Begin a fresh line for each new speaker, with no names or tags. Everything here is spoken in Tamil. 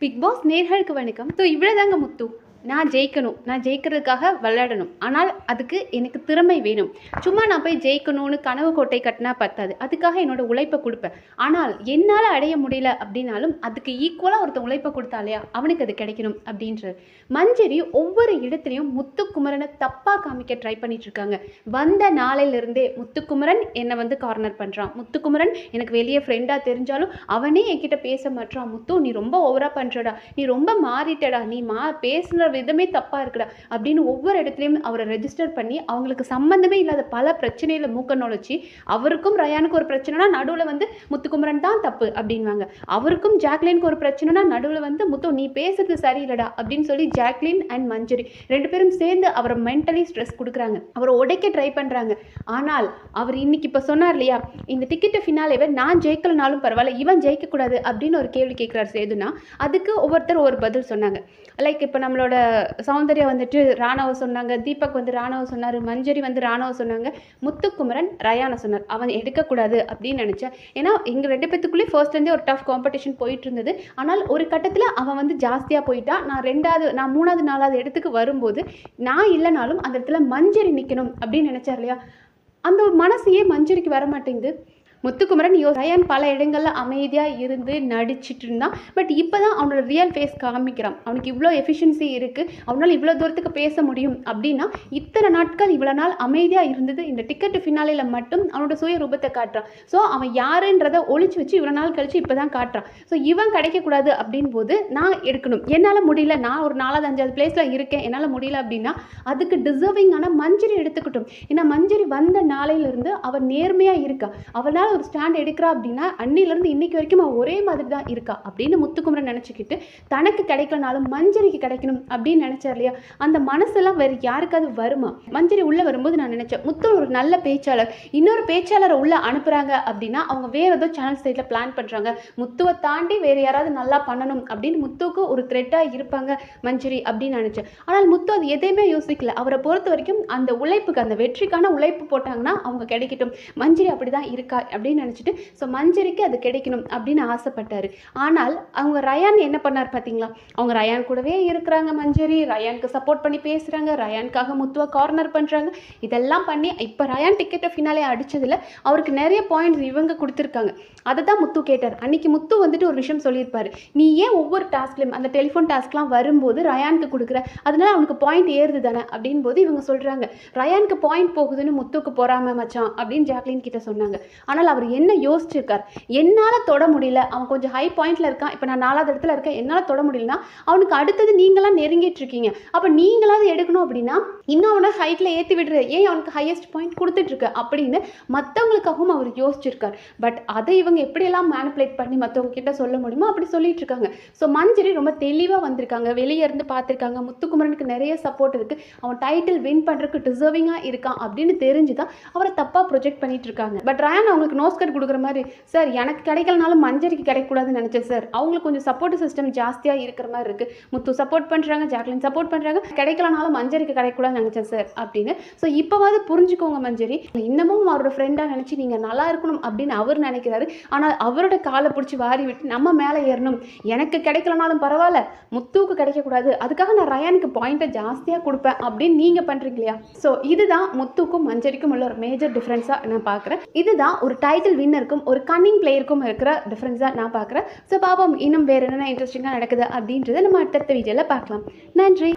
பிக் பாஸ் நேர்களுக்கு வணக்கம். ஸோ இவ்வளோதாங்க முத்து. நான் ஜெயிக்கணும். நான் ஜெயிக்கிறதுக்காக விளையாடணும். ஆனால் அதுக்கு எனக்கு திறமை வேணும். சும்மா நான் போய் ஜெயிக்கணும்னு கனவு கோட்டை கட்டினா பத்தாது. அதுக்காக என்னோட உழைப்பை கொடுப்பேன். ஆனால் என்னால் அடைய முடியல அப்படின்னாலும் அதுக்கு ஈக்குவலாக ஒருத்தன் உழைப்பை கொடுத்தா இல்லையா? அவனுக்கு அது கிடைக்கணும் அப்படின்றது மஞ்சரி ஒவ்வொரு இடத்துலையும் முத்துக்குமரனை தப்பாக காமிக்க ட்ரை பண்ணிட்டு இருக்காங்க. வந்த நாளையிலிருந்தே முத்துக்குமரன் என்னை வந்து கார்னர் பண்ணுறான் முத்துக்குமரன் எனக்கு வெளியே ஃப்ரெண்டாக தெரிஞ்சாலும் அவனே என்கிட்ட பேச மாட்டான் முத்து நீ ரொம்ப ஓவராக பண்ணுறடா நீ ரொம்ப மாறிட்டடா. நீ மா பேசுகிற விதமே தப்பாக இருக்குடா அப்படின்னு ஒவ்வொரு இடத்துலையும் அவரை ரெஜிஸ்டர் பண்ணி அவங்களுக்கு சம்மந்தமே இல்லாத பல பிரச்சனையில் மூக்க நுழைச்சி அவருக்கும் ரயானுக்கு ஒரு பிரச்சனைனா நடுவில் வந்து முத்துக்குமரன் தான் தப்பு அப்படின்வாங்க அவருக்கும் ஜாக்லினுக்கு ஒரு பிரச்சனைனா நடுவில் வந்து முத்து நீ பேசுறது சரியில்லடா அப்படின்னு சொல்லி ஜாக்லின் அண்ட் மஞ்சரி ரெண்டு பேரும் சேர்ந்து அவரை மென்டலி ஸ்ட்ரெஸ் கொடுக்குறாங்க. அவரை உடைக்க ட்ரை பண்ணுறாங்க ஆனால் அவர் இன்னைக்கு இப்போ சொன்னார் இல்லையா இந்த டிக்கெட்டை ஃபினாலேவே நான் ஜெயிக்கலனாலும் பரவாயில்ல இவன் ஜெயிக்கக்கூடாது அப்படின்னு ஒரு கேள்வி கேட்குறாரு சேதுனா. அதுக்கு ஒவ்வொருத்தர் ஒரு பதில் சொன்னாங்க. லைக் இப்போ நம்மளோட சௌந்தர்யா வந்துட்டு ராணாவை சொன்னாங்க தீபக் வந்து ராணாவை சொன்னார் மஞ்சரி வந்து ராணாவை சொன்னாங்க முத்துக்குமரன் ரயானை சொன்னார். அவன் எடுக்கக்கூடாது அப்படின்னு நினச்சேன். ஏன்னா எங்கள் ரெண்டு பேத்துக்குள்ளேயே ஃபர்ஸ்ட்லேருந்தே ஒரு டஃப் காம்படிஷன் போயிட்டு இருந்தது ஆனால் ஒரு கட்டத்தில் அவன் வந்து ஜாஸ்தியாக போயிட்டான் நான் ரெண்டாவது நான் மூணாவது நாலாவது இடத்துக்கு வரும்போது நான் இல்லைனாலும் அந்த இடத்துல மஞ்சரி நிற்கணும் அப்படின்னு நினச்சார் இல்லையா? அந்த மனசு ஏன் மஞ்சரிக்கு வர மாட்டேங்குது முத்துக்குமரன் யோ ரயான் பல இடங்களில் அமைதியாக இருந்து நடிச்சிட்டு இருந்தான் பட் இப்போ தான் அவனோட ரியல் ஃபேஸ் காமிக்கிறான். அவனுக்கு இவ்வளோ எஃபிஷியன்சி இருக்குது அவனால் இவ்வளோ தூரத்துக்கு பேச முடியும் அப்படின்னா இத்தனை நாட்கள் இவ்வளோ நாள் அமைதியாக இருந்தது இந்த டிக்கெட்டு ஃபினாலில் மட்டும் அவனோட சுய ரூபத்தை காட்டுறான். ஸோ அவன் யாருன்றதை ஒழிச்சு வச்சு இவ்வளோ நாள் கழிச்சு இப்போ தான் காட்டுறான். ஸோ இவன் கிடைக்கக்கூடாது அப்படின் போது நான் எடுக்கணும். என்னால் முடியல. நான் ஒரு நாலாவது அஞ்சாவது பிளேஸில் இருக்கேன். என்னால் முடியல அப்படின்னா அதுக்கு டிசர்விங்கான மஞ்சரி எடுத்துக்கிட்டோம். ஏன்னா மஞ்சரி வந்த நாளையிலிருந்து அவள் நேர்மையாக இருக்கா? அவனால் ஒரு ஸ்டாண்ட் எடுக்கிறா அப்படின்னா அன்னிலேருந்து இன்னைக்கு வரைக்கும் அவள் ஒரே மாதிரி தான் இருக்கா அப்படின்னு முத்துக்குமரன் நினச்சிக்கிட்டு தனக்கு கிடைக்கலனாலும் மஞ்சரிக்கு கிடைக்கணும் அப்படின்னு நினச்சார் இல்லையா? அந்த மனசெல்லாம் வேறு யாருக்காவது வருமா? மஞ்சரி உள்ளே வரும்போது நான் நினச்சேன் முத்து ஒரு நல்ல பேச்சாளர். இன்னொரு பேச்சாளரை உள்ளே அனுப்புகிறாங்க அப்படின்னா அவங்க வேறு ஏதோ சேனல் சைடில் பிளான் பண்ணுறாங்க முத்துவை தாண்டி வேறு யாராவது நல்லா பண்ணணும் அப்படின்னு முத்துவுக்கு ஒரு த்ரெட்டாக இருப்பாங்க மஞ்சரி அப்படின்னு நினச்சேன். ஆனால் முத்து அது எதையுமே யோசிக்கல. அவரை பொறுத்த வரைக்கும் அந்த உழைப்புக்கு அந்த வெற்றிக்கான உழைப்பு போட்டாங்கன்னா அவங்க கிடைக்கட்டும். மஞ்சரி அப்படி தான் இருக்கா அப்படின்னு நினச்சிட்டு ஸோ மஞ்சரிக்கு அது கிடைக்கணும் அப்படின்னு ஆசைப்பட்டாரு. ஆனால் அவங்க ரயான் என்ன பண்ணார் பார்த்தீங்களா அவங்க ரயான் கூடவே இருக்கிறாங்க மஞ்சரி ரயானுக்கு சப்போர்ட் பண்ணி பேசுகிறாங்க ரயானுக்காக முத்துவை கார்னர் பண்ணுறாங்க இதெல்லாம் பண்ணி இப்போ ரயான் டிக்கெட்டை ஃபினாலே அடித்ததில் அவருக்கு நிறைய பாயிண்ட்ஸ் இவங்க கொடுத்துருக்காங்க. அதை தான் முத்து கேட்டார். அன்னைக்கு முத்து வந்துட்டு ஒரு விஷயம் சொல்லியிருப்பாரு. நீ ஏன் ஒவ்வொரு டாஸ்க்லையும் அந்த டெலிஃபோன் டாஸ்க்லாம் வரும்போது ரயானுக்கு கொடுக்குற? அதனால அவனுக்கு பாயிண்ட் ஏறுது தானே? அப்படின் போது இவங்க சொல்கிறாங்க ரயானுக்கு பாயிண்ட் போகுதுன்னு முத்துக்கு போறாம மச்சான் அப்படின்னு ஜாக்லின் கிட்ட சொன்னாங்க. ஆனால் அவர் என்ன யோசிச்சிருக்கார்? என்னால் தொட முடியல. அவன் கொஞ்சம் ஹை பாயிண்ட்ல இருக்கான். இப்போ நான் நாலாவது இடத்துல இருக்கேன். என்னால் தொட முடியலனா அவனுக்கு அடுத்தது நீங்களாம் நெருங்கிட்டு இருக்கீங்க. அப்போ நீங்களாவது எடுக்கணும் அப்படின்னா இன்னும் அவனை ஹைட்டில் ஏற்றி விடுற ஏன் அவனுக்கு ஹையஸ்ட் பாயிண்ட் கொடுத்துட்டு இருக்க அப்படின்னு மற்றவங்களுக்காகவும் அவர் யோசிச்சிருக்கார். பட் அதை இவங்க எப்படியெல்லாம் மேனிப்புலேட் பண்ணி மற்றவங்க கிட்ட சொல்ல முடியுமோ அப்படி சொல்லிட்டு இருக்காங்க. ஸோ மஞ்சரி ரொம்ப தெளிவாக வந்திருக்காங்க. வெளியே இருந்து பார்த்துருக்காங்க. முத்துக்குமரனுக்கு நிறைய சப்போர்ட் இருக்குது அவன் டைட்டில் வின் பண்ணுறதுக்கு டிசர்விங்காக இருக்கான் அப்படின்னு தெரிஞ்சு தான் அவரை தப்பாக ப்ரொஜெக்ட் பண்ணிட்டு இருக்காங்க. பட் ரயான் அவங்களுக்கு நோஸ் கட் கொடுக்குற மாதிரி சார் எனக்கு கிடைக்கலனாலும் மஞ்சரிக்கு கிடைக்கக்கூடாதுன்னு நினச்சேன் சார் அவங்களுக்கு கொஞ்சம் சப்போர்ட் சிஸ்டம் ஜாஸ்தியாக இருக்கிற மாதிரி இருக்குது முத்து சப்போர்ட் பண்ணுறாங்க ஜாக்லின் சப்போர்ட் பண்ணுறாங்க கிடைக்கலனாலும் மஞ்சரிக்கு கிடைக்கக்கூடாதுன்னு நினச்சேன் சார் அப்படின்னு. ஸோ இப்போவாது புரிஞ்சுக்கோங்க மஞ்சரி. இன்னமும் அவரோட ஃப்ரெண்டாக நினச்சி நீங்கள் நல்லா இருக்கணும் அப்படின்னு அவர் நினைக்கிறாரு. ஆனால் அவரோட காலை பிடிச்சி வாரி விட்டு நம்ம மேலே ஏறணும். எனக்கு கிடைக்கலனாலும் பரவாயில்ல. முத்துவுக்கு கிடைக்கக்கூடாது. அதுக்காக நான் ரயானுக்கு பாயிண்ட்டை ஜாஸ்தியாக கொடுப்பேன் அப்படின்னு நீங்கள் பண்ணுறீங்க இல்லையா? ஸோ இதுதான் முத்துக்கும் மஞ்சரிக்கும் உள்ள ஒரு மேஜர் டிஃப்ரென்ஸாக நான் பார்க்குறேன். இதுதான் ஒரு டைட்டில் வின்னருக்கும் ஒரு கன்னிங் பிளேயருக்கும் இருக்கிற டிஃப்ரென்ஸாக நான் பார்க்குறேன். ஸோ பாப்போம் இன்னும் வேறு என்னென்ன இன்ட்ரெஸ்டிங்காக நடக்குது அப்படின்றத நம்ம அடுத்தடுத்த வீடியோவில் பார்க்கலாம். நன்றி!